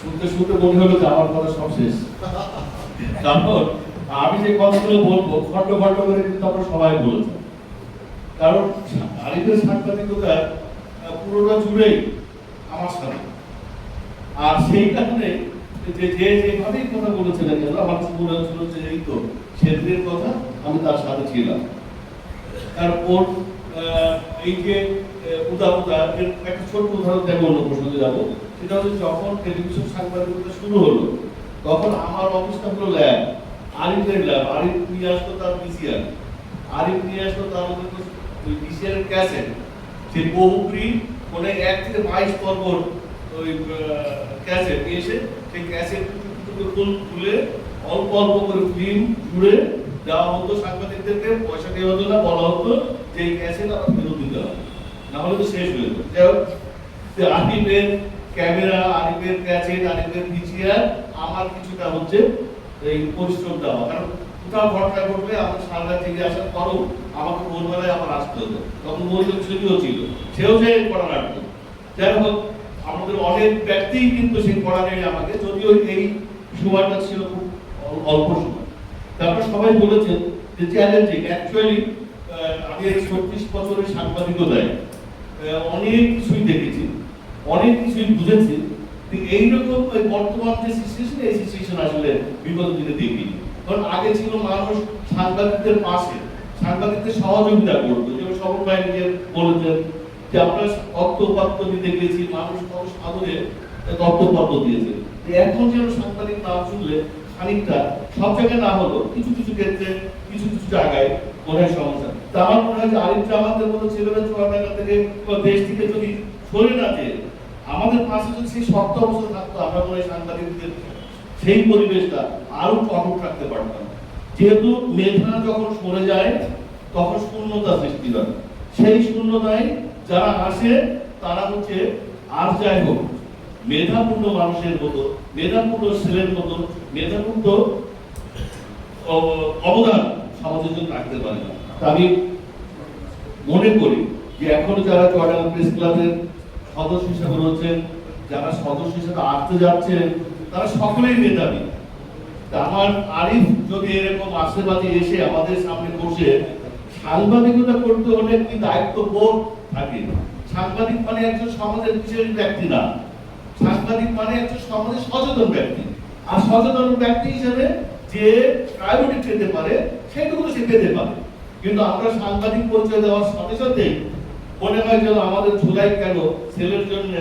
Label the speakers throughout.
Speaker 1: শুনতে শুনতে মনে হলো যে আমার কথা সব শেষ। তারপর আমি যে কথাগুলো বলব খন্ড খন্ড করে কিন্তু আমরা সবাই বলেছি কারণ আরিফের সাংবাদিকতা পুরোটা জুড়েই আমার সাথে। আর সেই কারণে যে যে যেভাবেই কথা বলেছিলেন যেন আমার কাছে মনে হচ্ছিল যে এই তো সেদিনের কথা আমি তার সাথে ছিলাম। আহ, এই যে আহ, উদা উদা এর একটা ছোট্ট উদাহরণ দেবো অন্য প্রসঙ্গে যাব। সেটা হচ্ছে যখন টেলিভিশন সাংবাদিকতা শুরু হলো তখন আমার অফিসটা হলো ল্যাব। আরিফের ল্যাব। আরিফ নিয়ে আসতো তার পিসিআর আরিফ নিয়ে আসতো তার মধ্যে পিসিআর এর ক্যাসেট। সেই বহু প্রিন্ট মানে এক থেকে বাইশ পর্বর ওই ক্যাসেট এসে সেই ক্যাসেট খুলে অল্প অল্প করে ফিল্ম জুড়ে দেওয়া হতো সাংবাদিকদেরকে। পয়সা দেওয়া হতো না বলা হতো যে এই ক্যাসেট আবার ফেরত দিতে হবে। না হলে তো শেষ হয়ে যেত। যাই হোক, আরিফের ক্যামেরা আরিফের ক্যাসেট, আরিফের পিছিয়ার আমার কিছুটা হচ্ছে এই পরিশ্রম দেওয়া কারণ কোথাও ঘটনা ঘটলে আমার সারা থেকে আসার পরও আমাকে ভোরবেলায় আবার আসতে হতো। তখন মহিলা ছবিও ছিল। সেও যে পড়া রাখতো যাই হোক, আমাদের অনেক ব্যক্তিই কিন্তু সেই পড়া নেই আমাকে, যদিও এই সময়টা ছিল খুব অল্প সময়। তারপর সবাই বলেছেন যে চ্যালেঞ্জিং অ্যাকচুয়ালি আমি এই ছত্রিশ বছরের সাংবাদিকতায় অনেক কিছুই দেখেছি। অনেক কিছুই বুঝেছি, কিন্তু এইরকম ওই বর্তমান যে সিচুয়েশন এই সিচুয়েশন আসলে বিগত দিনে দেখিনি। কারণ আগে ছিল মানুষ সাংবাদিকদের পাশে, সাংবাদিকদের সহযোগিতা করতো, যেমন ভাই নিজে বলেছেন যে আমরা তত্ত্বপাত্র দিতে গেছি মানুষ কত সাদরে তত্ত্বপাত্র দিয়েছে। এখন যেন সাংবাদিক নাম শুনলে খানিকটা, সব জায়গায় না হলো কিছু কিছু ক্ষেত্রে কিছু কিছু জায়গায় মনে সমস্যা। তা আমার মনে হয় যে আরিফ আমাদের মতো ছেলেরা থেকে দেশ থেকে যদি সরে না যেয়ে আমাদের পাশে যদি সেই শক্ত অবস্থা থাকতো, আমরা মনে সাংবাদিকদের সেই পরিবেশটা আরও কঠোর রাখতে পারতাম। যেহেতু মেধা যখন সরে যায়, তখন শূন্যতা সৃষ্টি হয়। সেই শূন্যতায় যারা আসে, তারা হচ্ছে আর যাই হোক, মেধাপূর্ণ মানুষের মতো, মেধাপূর্ণ ছেলের মতো, মেধাপূর্ণ অবদান সমাজের জন্য রাখতে পারে না। আমি মনে করি যে এখন যারা চুয়াডাঙ্গা প্রেস ক্লাবের সদস্য হিসেবে রয়েছেন, যারা সদস্য হিসেবে আসতে যাচ্ছেন, তারা সকলেই মেধাবী। আমার আরিফ যদি এরকম আশেপাশে এসে আমাদের সামনে বসে, সাংবাদিকতা করতে হলে কি দায়িত্ব বোধ থাকে? সাংবাদিক মানে একজন সমাজের বিশেষ ব্যক্তি না। সাংবাদিক মানে একজন সমাজের সচেতন ব্যক্তি। আর সচেতন ব্যক্তি হিসেবে যে প্রায়োরিটি পেতে পারে, সেটুকু সে পেতে পারে। কিন্তু আমরা সাংবাদিক পরিচয় দেওয়ার সাথে সাথে মনে হয় যেন আমাদের ঝুলাই কেন ছেলের জন্য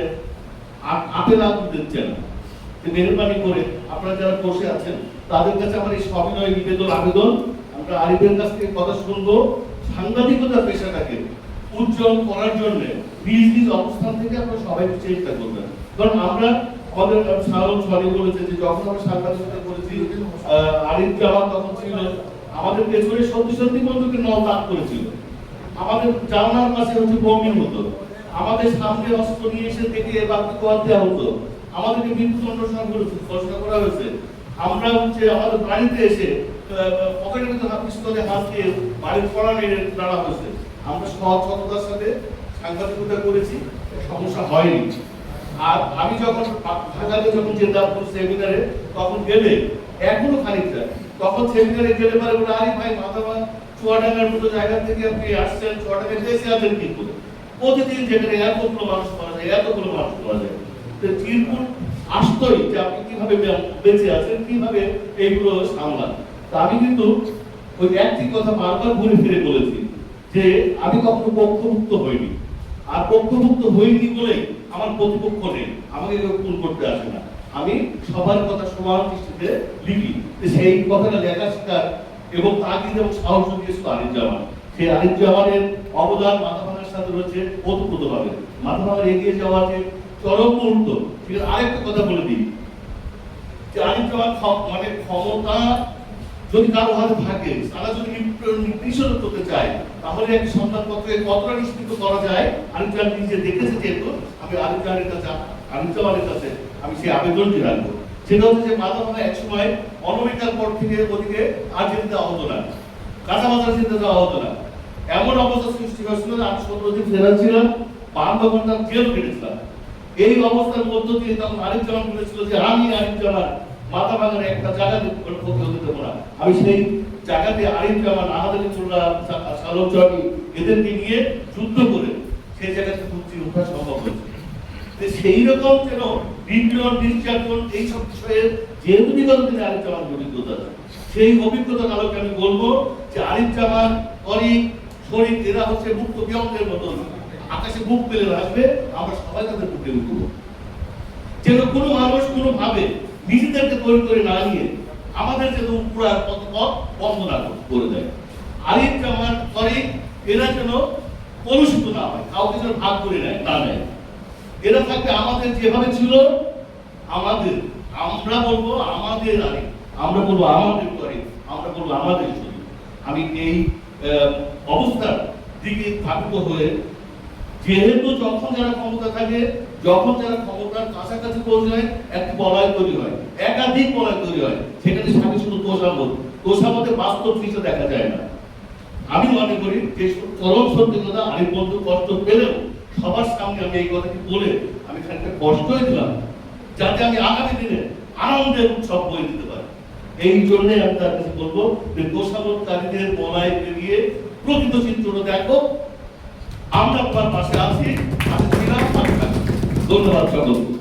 Speaker 1: আপেল আগুন দিচ্ছে না। মেহরবানি করে আপনারা যারা বসে আছেন, তাদের কাছে আমার এই সবিনয় নিবেদন, আবেদন। আমরা আরিফের কাছ থেকে কথা শুনব। সাংবাদিকতা পেশাটাকে উজ্জ্বল করার জন্য নিজ নিজ অবস্থান থেকে আপনারা সবাই চেষ্টা করবেন। কারণ আমরা আমাদের সালন সরি বলেছে যে যখন আমরা সাংবাদিকতা করেছি আরিফ জামান তখন ছিল, আমাদের পেছনে সত্যি সত্যি বন্ধুকে নল তাক করেছিল। আমাদের জানার কাছে হচ্ছে বমির হতো আমাদের সামনে অস্ত্র নিয়ে এসে থেকে বাকি কর দেওয়া হতো। আমাদেরকে মৃত্যুদণ্ড ঘোষণা করা হয়েছে। আমরা হচ্ছে আমাদের বাড়িতে এসে পকেটের মধ্যে হাত, পিস্তলে হাত দিয়ে বাড়ির পড়া মেরে দাঁড়া হয়েছে। আমরা সৎ সততার সাথে সাংবাদিকতা করেছি, সমস্যা হয়নি। আর আমি যখন ঢাকাতে যখন যেতাম সেমিনারে, তখন গেলে এখনও খানিকটা। তখন সেমিনারে গেলে পরে বলে, আরে ভাই মাথামা চুয়াডাঙ্গার মতো জায়গা থেকে আপনি আসছেন চুয়াডাঙ্গায় দেশে আছেন কি করে? প্রতিদিন যেখানে এতগুলো মানুষ পাওয়া যায়, এতগুলো মানুষ পাওয়া যায়। তো চিরকুট আসতই যে আপনি কীভাবে বেঁচে আছেন, কীভাবে এইগুলো সামলান। তা আমি কিন্তু ওই একটি কথা বারবার ঘুরে ফিরে বলেছি যে আমি কখনো পক্ষভুক্ত হইনি। আর পক্ষভুক্ত হইনি বলে আমার প্রতিপক্ষ নেই। আমাকে কেউ খুন করতে আসে না। আমি সবার কথা সমান দৃষ্টিতে লিখি। সেই কথাটা লেখা শেখার এবং তাগিদ এবং সাহস দিয়েছিল আরিফ জামান। সেই আরিফ জামানের অবদান মাথা ভাঙার সাথে রয়েছে ওতপ্রোতভাবে। মাথা ভাঙার এগিয়ে যাওয়া যে চরম মুহূর্ত ঠিক আরেকটা কথা বলে দিই। যে আরিফ জামান মানে ক্ষমতা যদি কারও হাতে থাকে, তারা যদি নির্দিষ্ট করতে চায়, তাহলে একটি সংবাদপত্রে কতটা নিশ্চিত করা যায়? আরিফ জাহান নিজে দেখেছে যেহেতু, আমি আরিফ জাহানের কাছে আরিফ জাহানের কাছে আমি সেই আবেদনটি রাখব। সেটা হচ্ছে যে মাথা মাথা এক সময় অনমিকার পর থেকে ওদিকে আর দেওয়া হতো না কাঁচা বাজার যেতে দেওয়া হতো না এমন অবস্থা সৃষ্টি হয়েছিল যে আমি সতেরো দিন ফেরার ছিলাম বাহান্ন ঘণ্টা জেল কেটেছিলাম। এই অবস্থার মধ্য দিয়ে তখন আরিফ জামান বলেছিল যে, আমি আরিফ জামান, মাথা ভাঙার একটা জায়গাতে ক্ষতি হতে দেবো না। আমি সেই জায়গাতে আরিফ জামান আহাদ চুল্লা সালম চৌধুরী এদেরকে নিয়ে যুদ্ধ করে সেই জায়গাতে মুক্তি ওঠা সম্ভব হয়েছে। সেই রকম যেন বিপ্লব নির্যাতন, এইসব বিষয়ে আরিফ অভিজ্ঞতা সেই অভিজ্ঞতার আলোকে আমি বলব যে আরিফ জামান অরিক শরীফ, এরা হচ্ছে মুক্ত মতন আকাশে মুখ আমরা সবাই তাদের উঠবো। যেন কোনো মানুষ নিজেদেরকে তৈরি করে না নিয়ে আমাদের যেন পুরা পথ পথ বন্ধ না করে দেয়। আরিফ জামান অরিক এরা যেন কলুষিত না হয়, কাউকে যেন ভাগ করে নেয়, না নেয়। এরা থাকবে আমাদের যেভাবে ছিল, আমাদের। আমরা বলব আমাদের আরে, আমরা বলব আমাদের করে, আমরা বলব আমাদের শরীর আমি এই অবস্থার দিকে ধাবিত হয়ে, যেহেতু যখন যারা ক্ষমতা থাকে, যখন যারা ক্ষমতার কাছাকাছি পৌঁছায়, একটি বলয় তৈরি হয়, একাধিক বলয় তৈরি হয়, সেখানে সাথে শুধু তোষামত তোষামতে বাস্তব কিছু দেখা যায় না। আমি মনে করি যে চরম সত্যি কথা আমি বন্ধু কষ্ট পেলেও সবার সামনে আমি এই কথাটি বলে আমি খানিকটা কষ্টই দিলাম যাতে আমি আগামী দিনে আনন্দের উৎসব বয়ে দিতে পারি। এই জন্যে আমি তার কাছে বলব যে দোষাবতকারীদের বলায় পেরিয়ে প্রকৃত চিত্রটা দেখো। আমরা আপনার পাশে আছি আমি ধন্যবাদ সকলকে।